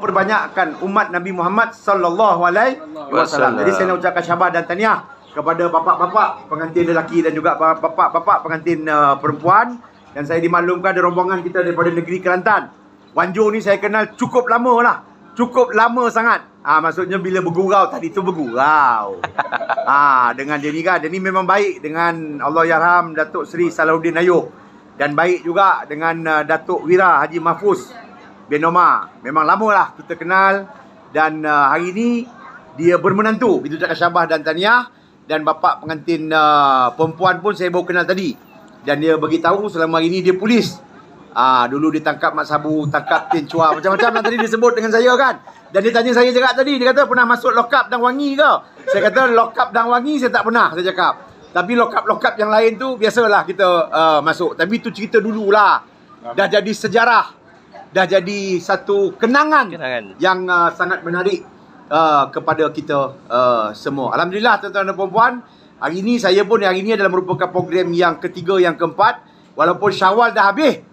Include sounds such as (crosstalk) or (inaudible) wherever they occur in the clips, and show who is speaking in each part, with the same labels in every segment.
Speaker 1: perbanyakkan umat Nabi Muhammad sallallahu alaihi wasallam. Jadi saya nak ucapkan syabas dan tahniah kepada bapak-bapak pengantin lelaki dan juga bapak-bapak pengantin uh, perempuan dan saya dimaklumkan ada rombongan kita daripada negeri Kelantan. Wanjo ni saya kenal cukup lama lah. Cukup lama sangat. Ah maksudnya bila bergurau tadi tu bergurau. (laughs) ah dengan dia ni kan, dia ni memang baik dengan Allah Yarham Datuk Seri Salahuddin Ayub dan baik juga dengan uh, Datuk Wira Haji Mahfuz bin Omar. Memang lama lah kita kenal dan uh, hari ni dia bermenantu. Kita ucapkan syabas dan tahniah dan bapa pengantin uh, perempuan pun saya baru kenal tadi. Dan dia beritahu selama hari dia polis. Ah dulu dia tangkap Mak Sabu, tangkap Tin Chua, macam-macam lah tadi dia sebut dengan saya kan. Dan dia tanya saya juga tadi, dia kata pernah masuk lock up dan wangi ke? Saya kata lock up dan wangi saya tak pernah, saya cakap. Tapi up yang lain tu biasalah kita uh, masuk. Tapi tu cerita dululah. Dah jadi sejarah. Dah jadi satu kenangan,
Speaker 2: Kenangan.
Speaker 1: yang uh, sangat menarik uh, kepada kita uh, semua. Alhamdulillah tuan-tuan dan puan hari ini saya pun hari ini adalah merupakan program yang ketiga yang keempat walaupun Syawal dah habis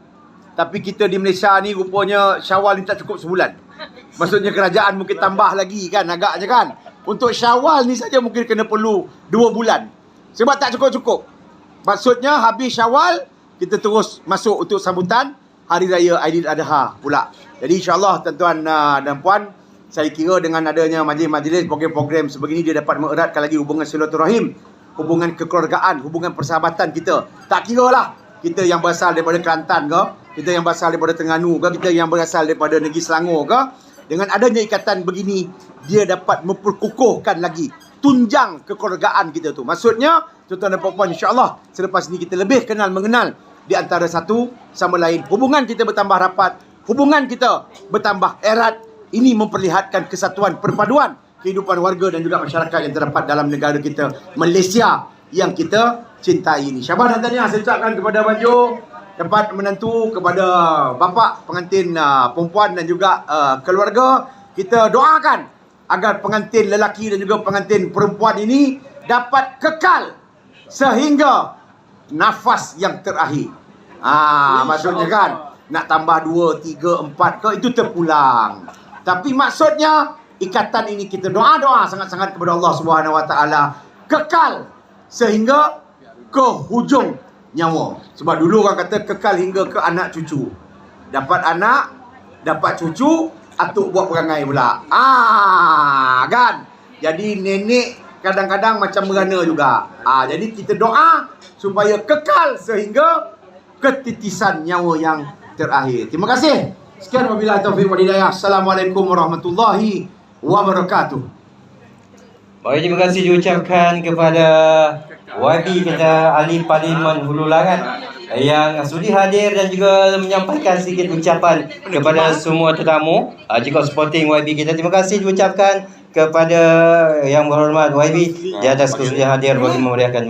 Speaker 1: tapi kita di Malaysia ni rupanya Syawal ni tak cukup sebulan. Maksudnya kerajaan mungkin tambah lagi kan agaknya kan. Untuk Syawal ni saja mungkin kena perlu dua bulan. Sebab tak cukup-cukup. Maksudnya habis Syawal kita terus masuk untuk sambutan Hari Raya Aidil Adha pula. Jadi insyaAllah tuan-tuan uh, dan puan saya kira dengan adanya majlis-majlis program-program sebegini dia dapat mengeratkan lagi hubungan silaturahim, hubungan kekeluargaan, hubungan persahabatan kita. Tak kira lah kita yang berasal daripada Kelantan ke, kita yang berasal daripada Terengganu ke, kita yang berasal daripada negeri Selangor ke, dengan adanya ikatan begini dia dapat memperkukuhkan lagi tunjang kekeluargaan kita tu. Maksudnya tuan-tuan dan puan-puan insya-Allah selepas ini kita lebih kenal mengenal di antara satu sama lain. Hubungan kita bertambah rapat, hubungan kita bertambah erat. Ini memperlihatkan kesatuan perpaduan kehidupan warga dan juga masyarakat yang terdapat dalam negara kita Malaysia yang kita cintai ini. Syabas dan tahniah saya ucapkan kepada Banjo dapat menantu kepada bapa pengantin uh, perempuan dan juga uh, keluarga. Kita doakan agar pengantin lelaki dan juga pengantin perempuan ini dapat kekal sehingga nafas yang terakhir. Ah, maksudnya kan nak tambah 2, 3, 4 ke itu terpulang. Tapi maksudnya ikatan ini kita doa-doa sangat-sangat kepada Allah Subhanahu Wa Taala kekal sehingga ke hujung nyawa. Sebab dulu orang kata kekal hingga ke anak cucu. Dapat anak, dapat cucu, atuk buat perangai pula. Ah, kan? Jadi nenek kadang-kadang macam merana juga. Ah, jadi kita doa supaya kekal sehingga ketitisan nyawa yang terakhir. Terima kasih. Sekian wabillahi taufiq wal hidayah. Assalamualaikum warahmatullahi wabarakatuh.
Speaker 2: Baik, terima kasih diucapkan kepada YB kita ahli Parlimen Hulu Langat yang sudi hadir dan juga menyampaikan sedikit ucapan kepada semua tetamu uh, jika supporting YB kita. Terima kasih diucapkan kepada yang berhormat YB di atas kesudian hadir bagi memeriahkan